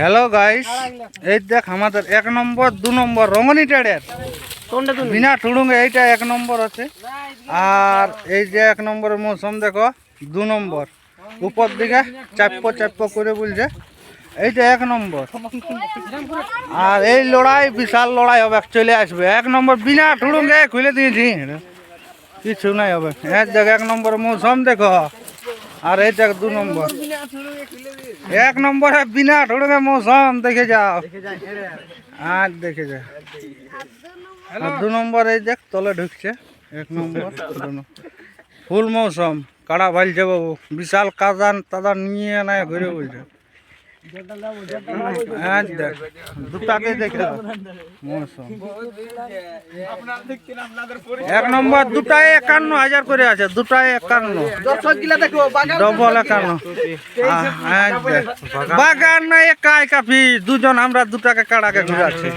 Hello guys এই দেখ আমাদের এক নম্বর দু নম্বর রঙনি টেডের বিনা ঠুড়ুঙ্গে এইটা এক নম্বর আছে। আর এই যে এক নম্বরের মৌসুম দেখো দু নম্বর। উপর দিকে চাপ্প চাপ্প করে বলছে। এইটা এক নম্বর। আর এই লড়াই বিশাল লড়াই হবে চলে আসবে। এক নম্বর বিনা ঠুড়ুঙ্গে খুলে দিয়েছি। কিছু নাই হবে। এক জায়গায় এক নম্বর মৌসুম দেখো। আর এইটা দু নম্বর। এক নম্বরে বিনা ঠুড়ুঙ্গে মৌসম দেখে যাও। আর দেখে যাও। আর দু নম্বর এই দেখ তলে ঢুকছে। এক নম্বর ফুল মৌসম কাড়া ভাইল যাব বিশাল কাদান তাদান নিয়ে নাই ঘুরে বলছে। এক নম্বর, দুটায় একান্ন হাজার করে আছে, দুটায় একান্ন। ডবল একান্ন। দেখ। বাগান না একাই কাপি। দুজন আমরা দুটাকে কাড়াকে ঘুরাচ্ছি।